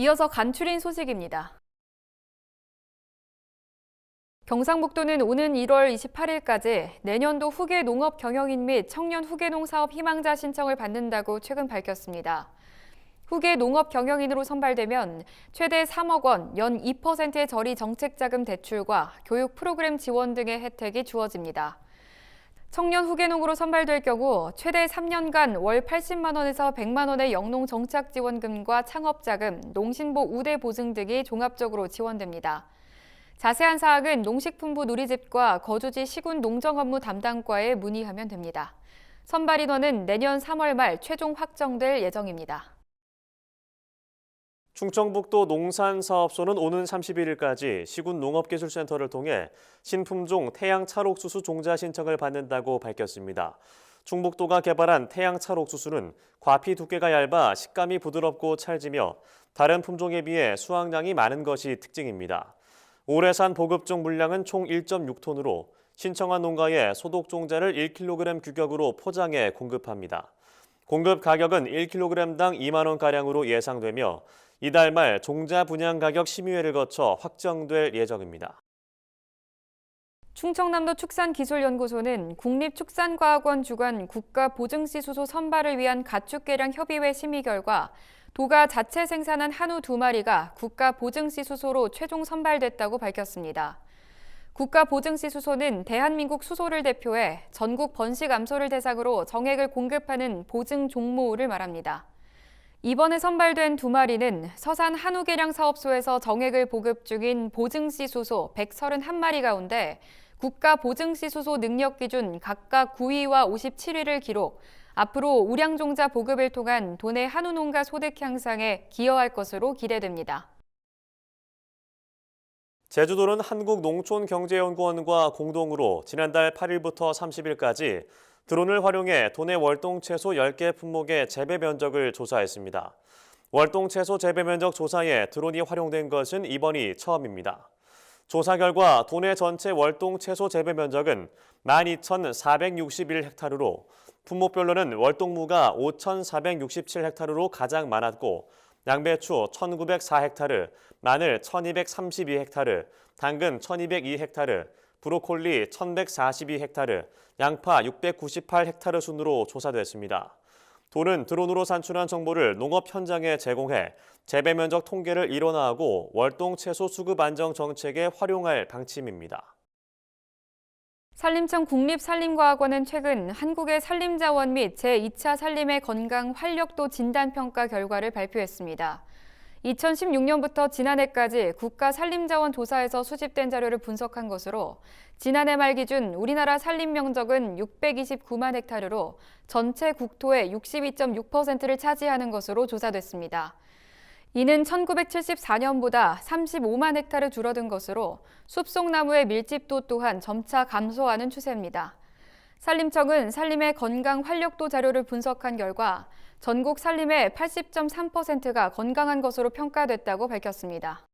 이어서 간추린 소식입니다. 경상북도는 오는 1월 28일까지 내년도 후계 농업 경영인 및 청년 후계 농 사업 희망자 신청을 받는다고 최근 밝혔습니다. 후계 농업 경영인으로 선발되면 최대 3억 원, 연 2%의 저리 정책자금 대출과 교육 프로그램 지원 등의 혜택이 주어집니다. 청년 후계농으로 선발될 경우 최대 3년간 월 80만 원에서 100만 원의 영농 정착 지원금과 창업 자금, 농신보 우대 보증 등이 종합적으로 지원됩니다. 자세한 사항은 농식품부 누리집과 거주지 시군 농정 업무 담당과에 문의하면 됩니다. 선발 인원은 내년 3월 말 최종 확정될 예정입니다. 충청북도 농산사업소는 오는 31일까지 시군 농업기술센터를 통해 신품종 태양찰옥수수 종자 신청을 받는다고 밝혔습니다. 충북도가 개발한 태양찰옥수수는 과피 두께가 얇아 식감이 부드럽고 찰지며 다른 품종에 비해 수확량이 많은 것이 특징입니다. 올해산 보급종 물량은 총 1.6톤으로 신청한 농가에 소독 종자를 1kg 규격으로 포장해 공급합니다. 공급 가격은 1kg당 2만 원가량으로 예상되며 이달 말 종자 분양 가격 심의회를 거쳐 확정될 예정입니다. 충청남도 축산기술연구소는 국립축산과학원 주관 국가보증시 수소 선발을 위한 가축계량 협의회 심의 결과 도가 자체 생산한 한우 두 마리가 국가보증시 수소로 최종 선발됐다고 밝혔습니다. 국가보증시 수소는 대한민국 수소를 대표해 전국 번식 암소를 대상으로 정액을 공급하는 보증 종모를 말합니다. 이번에 선발된 두 마리는 서산 한우계량 사업소에서 정액을 보급 중인 보증시 수소 131마리 가운데 국가 보증시 수소 능력 기준 각각 9위와 57위를 기록, 앞으로 우량종자 보급을 통한 도내 한우 농가 소득 향상에 기여할 것으로 기대됩니다. 제주도는 한국농촌경제연구원과 공동으로 지난달 8일부터 30일까지 드론을 활용해 도내 월동 채소 10개 품목의 재배 면적을 조사했습니다. 월동 채소 재배 면적 조사에 드론이 활용된 것은 이번이 처음입니다. 조사 결과 도내 전체 월동 채소 재배 면적은 12,461헥타르로 품목별로는 월동무가 5,467헥타르로 가장 많았고 양배추 1,904헥타르, 마늘 1,232헥타르, 당근 1,202헥타르, 브로콜리 1,142헥타르, 양파 698헥타르 순으로 조사됐습니다. 도는 드론으로 산출한 정보를 농업 현장에 제공해 재배 면적 통계를 일원화하고 월동 채소 수급 안정 정책에 활용할 방침입니다. 산림청 국립산림과학원은 최근 한국의 산림자원 및 제2차 산림의 건강 활력도 진단평가 결과를 발표했습니다. 2016년부터 지난해까지 국가 산림자원 조사에서 수집된 자료를 분석한 것으로 지난해 말 기준 우리나라 산림 면적은 629만 헥타르로 전체 국토의 62.6%를 차지하는 것으로 조사됐습니다. 이는 1974년보다 35만 헥타르 줄어든 것으로 숲속나무의 밀집도 또한 점차 감소하는 추세입니다. 산림청은 산림의 건강 활력도 자료를 분석한 결과 전국 산림의 80.3%가 건강한 것으로 평가됐다고 밝혔습니다.